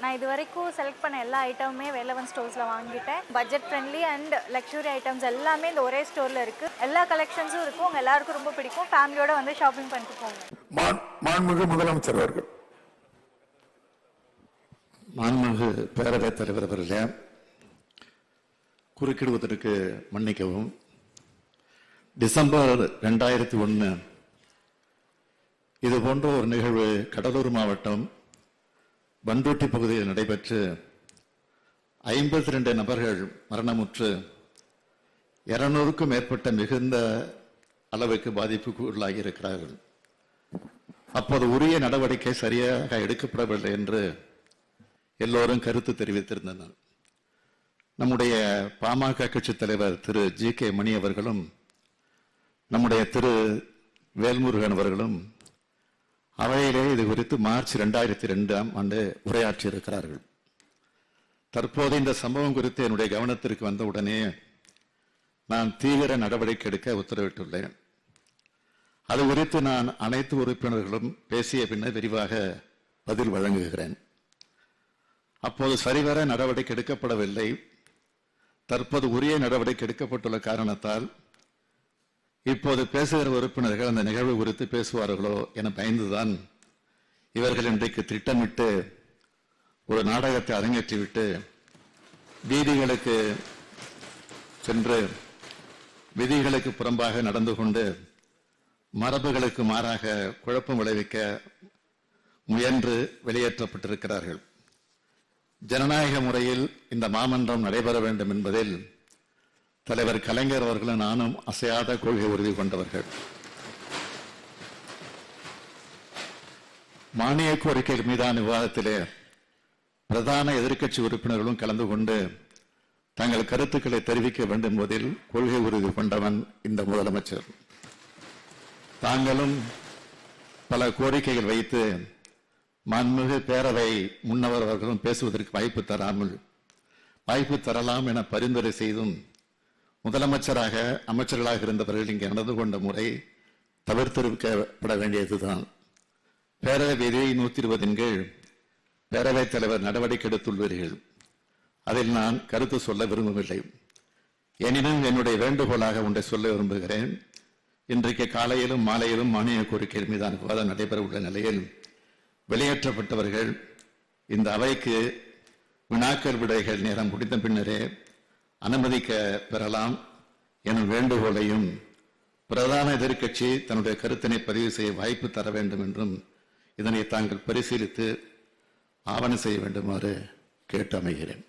நான் இது வரைக்கும் செலக்ட் பண்ண எல்லா ஐட்டமுமே வேலவன் ஸ்டோர்ஸில் வாங்கிட்டேன். Budget friendly and luxury items எல்லாமே இந்த ஒரே ஸ்டோரில் இருக்குது எல்லா கலெக்ஷன்ஸும் இருக்கும். உங்கள் எல்லாருக்கும் ரொம்ப பிடிக்கும். ஃபேமிலியோட வந்து ஷாப்பிங் பண்ணிட்டு போங்க. மாண்- மாண்புமிகு முதலமைச்சர் அவர்கள். மாண்புமிகு பேரவைத் தலைவர் அவர்களே குறுக்கிடுவதற்கு மன்னிக்கவும். டிசம்பர் ரெண்டாயிரத்தி ஒன்று இது போன்ற ஒரு நிகழ்வு கடலூர் மாவட்டம் பண்ருட்டி பகுதியில் நடைபெற்று ஐம்பத்தி ரெண்டு நபர்கள் மரணமுற்று இருநூறுக்கும் மேற்பட்ட மிகுந்த அளவுக்கு பாதிப்புக்கு உள்ளாகி இருக்கிறார்கள். அப்போது உரிய நடவடிக்கை சரியாக எடுக்கப்படவில்லை என்று எல்லோரும் கருத்து தெரிவித்திருந்தனர். நம்முடைய பாமக கட்சி தலைவர் திரு ஜி கே மணி அவர்களும் நம்முடைய திரு வேல்முருகன் அவர்களும் அவையிலே இது குறித்து மார்ச் ரெண்டாயிரத்தி ரெண்டாம் ஆண்டு உரையாற்றி இருக்கிறார்கள் தற்போது இந்த சம்பவம் குறித்து என்னுடைய கவனத்திற்கு வந்த உடனே நான் தீவிர நடவடிக்கை எடுக்க உத்தரவிட்டுள்ளேன். அது குறித்து நான் அனைத்து உறுப்பினர்களும் பேசிய பின்னர் விரிவாக பதில் வழங்குகிறேன். அப்போது சரிவர நடவடிக்கை எடுக்கப்படவில்லை. தற்போது உரிய நடவடிக்கை எடுக்கப்பட்டுள்ள காரணத்தால் இப்போது பேசுகிற உறுப்பினர்கள் அந்த நிகழ்வு குறித்து பேசுவார்களோ என பயந்துதான் இவர்கள் இன்றைக்கு திட்டமிட்டு ஒரு நாடகத்தை அரங்கேற்றிவிட்டு வீதிகளுக்கு சென்று விதிகளுக்கு புறம்பாக நடந்து கொண்டு மரபுகளுக்கு மாறாக குழப்பம் விளைவிக்க முயன்று வெளியேற்றப்பட்டிருக்கிறார்கள். ஜனநாயக முறையில் இந்த மாமன்றம் நடைபெற வேண்டும் என்பதில் தலைவர் கலைஞர் அவர்களும் நானும் அசையாத கொள்கை உறுதி கொண்டவர்கள். மானிய கோரிக்கைகள் மீதான விவாதத்திலே பிரதான எதிர்க்கட்சி உறுப்பினர்களும் கலந்து கொண்டு தங்கள் கருத்துக்களை தெரிவிக்க வேண்டும் என்பதில் கொள்கை உறுதி கொண்டவன் இந்த முதலமைச்சர். தாங்களும் பல கோரிக்கைகள் வைத்து மன்மிகு பேரவை முன்னவர் அவர்களும் பேசுவதற்கு வாய்ப்பு தராமல் வாய்ப்பு தரலாம் என பரிந்துரை செய்தும் முதலமைச்சராக அமைச்சர்களாக இருந்தவர்கள் இங்கே நடந்து கொண்ட முறை தவிர்த்திருக்கப்பட வேண்டியதுதான். பேரவை விதி நூத்தி இருபதின் கீழ் பேரவைத் தலைவர் நடவடிக்கை எடுத்துள்ளீர்கள். அதில் நான் கருத்து சொல்ல விரும்பவில்லை. எனினும் என்னுடைய வேண்டுகோளாக ஒன்றை சொல்ல விரும்புகிறேன். இன்றைக்கு காலையிலும் மாலையிலும் மானிய கோரிக்கை மீதான விவாதம் நடைபெற உள்ள நிலையில் வெளியேற்றப்பட்டவர்கள் இந்த அவைக்கு வினாக்கள் விடைகள் நேரம் முடிந்த பின்னரே அனுமதிக்க பெறலாம் எனும் வேண்டுகோளையும் பிரதான எதிர்க்கட்சி தன்னுடைய கருத்தினை பதிவு செய்ய வாய்ப்பு தர வேண்டும் என்றும் இதனை தாங்கள் பரிசீலித்து ஆவணம் செய்ய வேண்டுமாறு கேட்டு அமைகிறேன்